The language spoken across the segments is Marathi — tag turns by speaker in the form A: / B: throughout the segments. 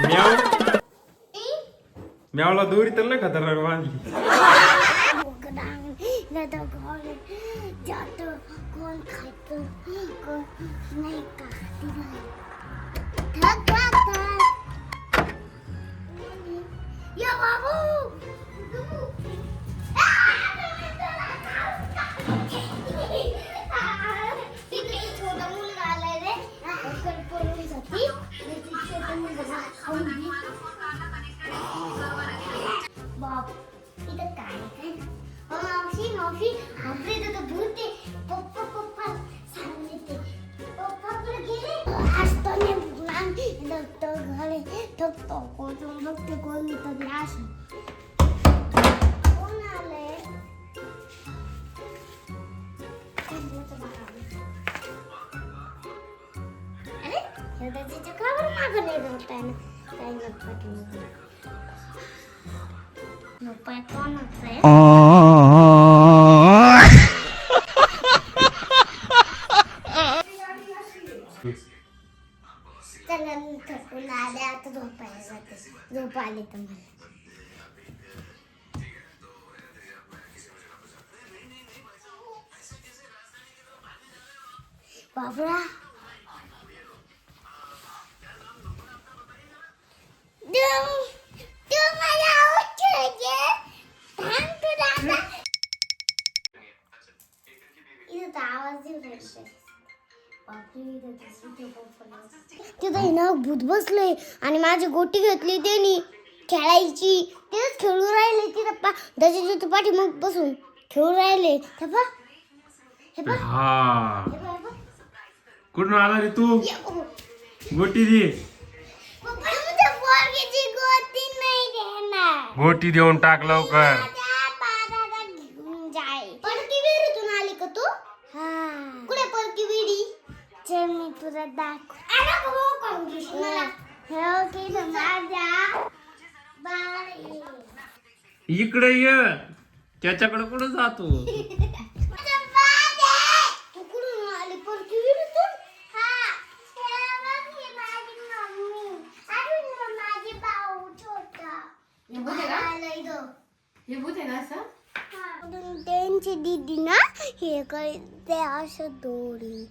A: म्याव म्यावला दोरी तर नाही खतरनाक बांधली
B: घाले थकतो कोण बघते कोण तरी असं कोण आलंय अरे त्याच्या कावर मागं नाही जात आहे ना काही नको उपाय कोणाचा आहे चला मी थकून आले आता झोपायला जाते झोप आली तर मला बाबरा तू तू मला उचलते थांब तू दादा इथं तर आवाज येऊ तिथं ना भूत बसलंय आणि माझी गोटी घेतली त्यांनी खेळायची तेच खेळू राहिले तिथं पा त्याच्या तिथं पाठी मग बसून खेळू राहिले हे पहा. हे पहा,
A: हा
B: हे हे.
A: कुठून आला रे तू
B: ये.
A: गोटी दे
B: पप्पा, तुमच्या पोरगीची गोटी नाही देणार.
A: गोटी देऊन टाक लवकर
B: माझ्या पायाला घेऊन जाय. परकी विहिरीतून आली का तू कुठे परकी विहिरी चे मी तुला दाखव.
A: इकडे ये त्याच्याकडे कुठं जातो?
B: हा. हे ही.
C: हे. हे
B: त्यांची दीदी ना हे करते असं दोरी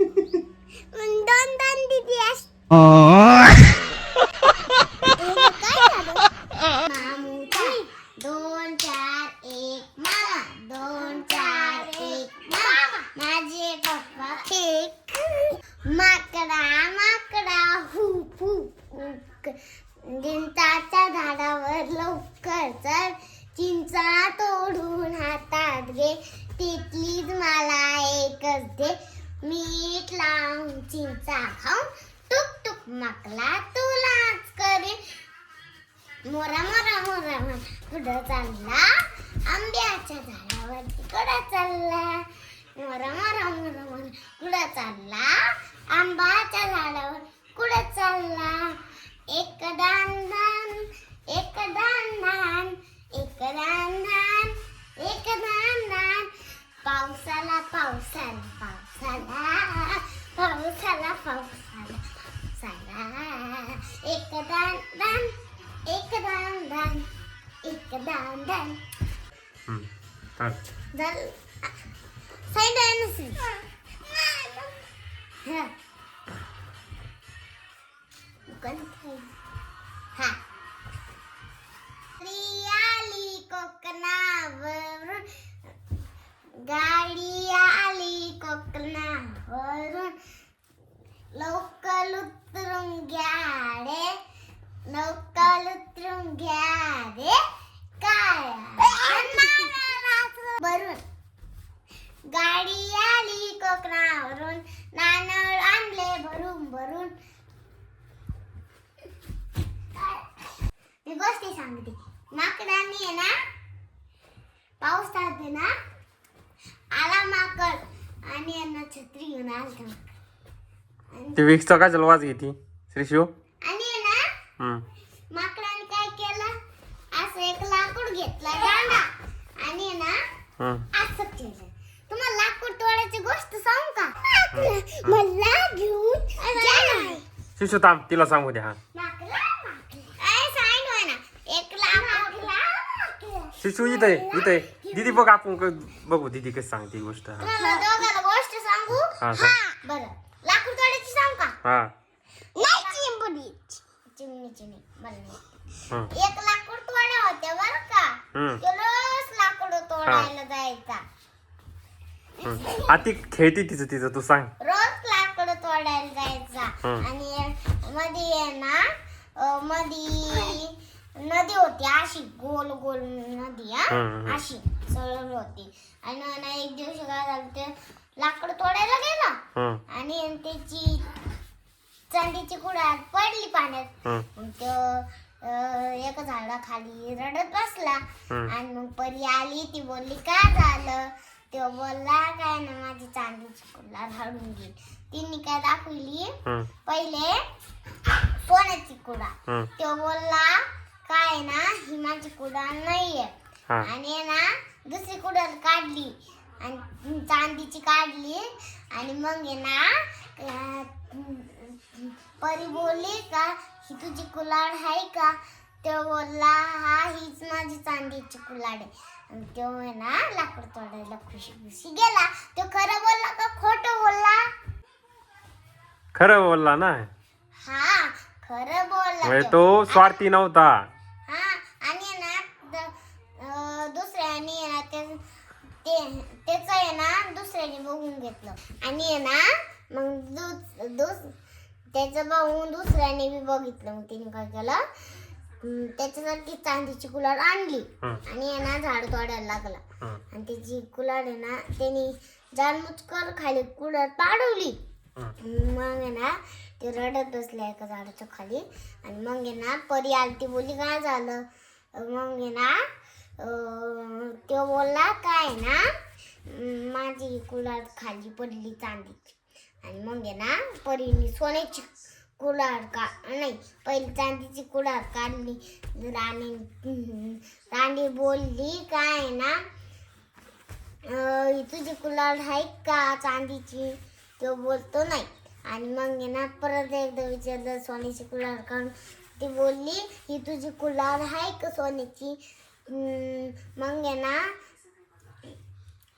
B: दोन दोन दीदी असते दोन चार एक मामा. दोन चार एक मामा माझे पप्पा एक माकडा माकडा हुप हुप. चिंचाच्या झाडावर लवकर चढ चिंचा तोडून हातात घे. तिथलीच मला एकच दे. मीठ लावून चिंचा खाऊन टुक टुक मकला तुलाच करी मोरा मोरा मोरा मोरा. पुढं चालला. आंब्याच्या झाडावरती कुठं चालला? मोरा मोरा मोरा मोरा. कुठं चालला. आंबाच्या झाडावर कुठं चालला? एक दान दान एक दान दान. एक दान दान एक दान दान. पावसाला पावसाला पावसाला पावसाला पावसाला पावसाला एक दान दान एक दान दान एक दान दान
A: हम्म, चाल.
B: जर साईड आहे नसेल वरून लवकर उतरून घ्या रे. लवकर उतरून घ्या रे. काय? भरून गाडी आली कोकणावरून. नानळ आणले भरून भरून. मी गोष्टी सांगते. माकडाने आहे ना पाऊस आहे ना आला माकड. आणि यांना छत्री घेऊन आलता
A: ते विक्सचा काय वाज घेती श्री शिव
B: आणि आहे ना
A: हम्म.
B: माकडाने काय केलं असं एक लाकूड घेतला दांडा आणि आहे ना
A: हम्म.
B: असं केलं तुम्हाला लाकूड तोड मला घेऊन.
A: शिशू थांब तिला सांगू दे हा
B: माकला, माकला. अय, सांग मला. एक लाख माकला, माकला.
A: शिशू इथे इथे दीदी बघ आपण क- बघू दीदी कशी सांगते ही गोष्ट हा
B: तुम्हाला दोघांना गोष्ट सांगू
A: हा.
B: बरं. लाकूड तोडायची सांग का?
A: हा.
B: नाही चिंबडी चिमणीची नाही. मला एक लाकूड तोड्या होत्या बरं का? तो रोज लाकूड तोडायला जायचा.
A: हं. आ ती खेळती तिचं तिचं. तू सांग.
B: रोज लाकूड तोडायला जायचा. आणि मध्ये आहे ना अं, मध्ये नदी होती. अशी गोल गोल नदी
A: हं.
B: अशी सरळ होती. आणि ना एक दिवशी काय झालं ते लाकूड तोडायला गेला.
A: हं,
B: आणि त्याची चांदीची कुडात पडली पाण्यात.
A: हं,
B: मग तो अं, एका झाडाखाली रडत बसला. आणि मग परी आली ती बोलली काय झालं? तो बोलला काय ना माझी चांदीची कुल्ला झाडून गेली तिने काय दाखवली?
A: हं,
B: पहिले सोन्याची कुडा
A: हं.
B: तो बोलला काय ना ही माझी कुडा नाहीये.
A: हा.
B: आणि ना दुसरी कुडल काढली. आणि चांदीची काढली आणि मग आहे ना परी बोलली का ही तुझी कुलाड आहे का? तो बोलला हा हीच माझी चांदीची कुलाड आहे. आणि तो आहे ना लाकूड तोडायला खुशी खुशी गेला. तो खरं बोलला का खोटं बोलला?
A: खरं बोलला ना?
B: हा खरं बोलला
A: म्हणजे
B: तो.
A: स्वार्थी नव्हता.
B: हा आणि ना दुसऱ्याने ते आहे ना दुसऱ्याने बघून घेतलं. आणि आहे ना मग दुस दुस त्याचं बघून दुसऱ्याने बी बघितलं. मग तिने काय केलं? त्याच्यासाठी चांदीची कुलाड आणली आणि आहे ना झाड तोडायला लागला. आणि त्याची कुलाड आहे ना त्यांनी जानमुचकर खाली कुलाड पाडवली. मग आहे ना ते रडत बसले एका झाडाच्या खाली. आणि मग आहे ना परी आली ती बोलली काय झालं? मग आहे ना तो बोलला काय ना माझी कुलाड खाली पडली चांदीची. आणि मग आहे ना परीने सोन्याची कुलाड का नाही पहिली चांदीची कुलाड काढली. राणी राणी बोलली काय आहे ना ही तुझी कुलाड आहे का चांदीची? तो बोलतो नाही. आणि मग आहे ना परत एकदा विचारलं सोन्याची कुलाड काढून. ती बोलली ही तुझी कुलाड आहे का सोन्याची? मग आहे ना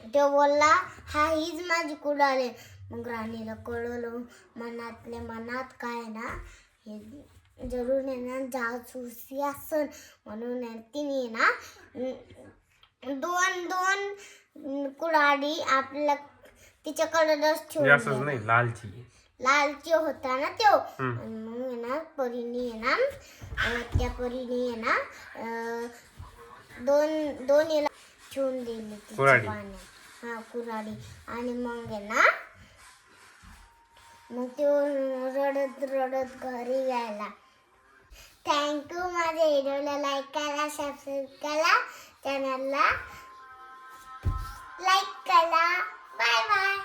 B: तो बोलला हा हीच माझी कुडाळ आहे. मग राणीला कळलं मनातल्या मनात काय ना हे जरूर आहे ना जासूसी असन. म्हणून तिने ना दोन दोन अं, कुडाळी आपल्या तिच्याकडे ठेवून
A: असंच
B: दिल्या.
A: नाही लालची.
B: लालची होता ना तो. मग ना परीने ना त्या परीने ना दोन दोन याला ठेवून दिली. पाण्यात. हा कुराडी आणि मग आहे ना मग तो रडत रडत घरी यायला थँक्यू माझ्या व्हिडिओला लाईक करा सबस्क्राईब करा चॅनलला लाईक करा. Bye bye bye bye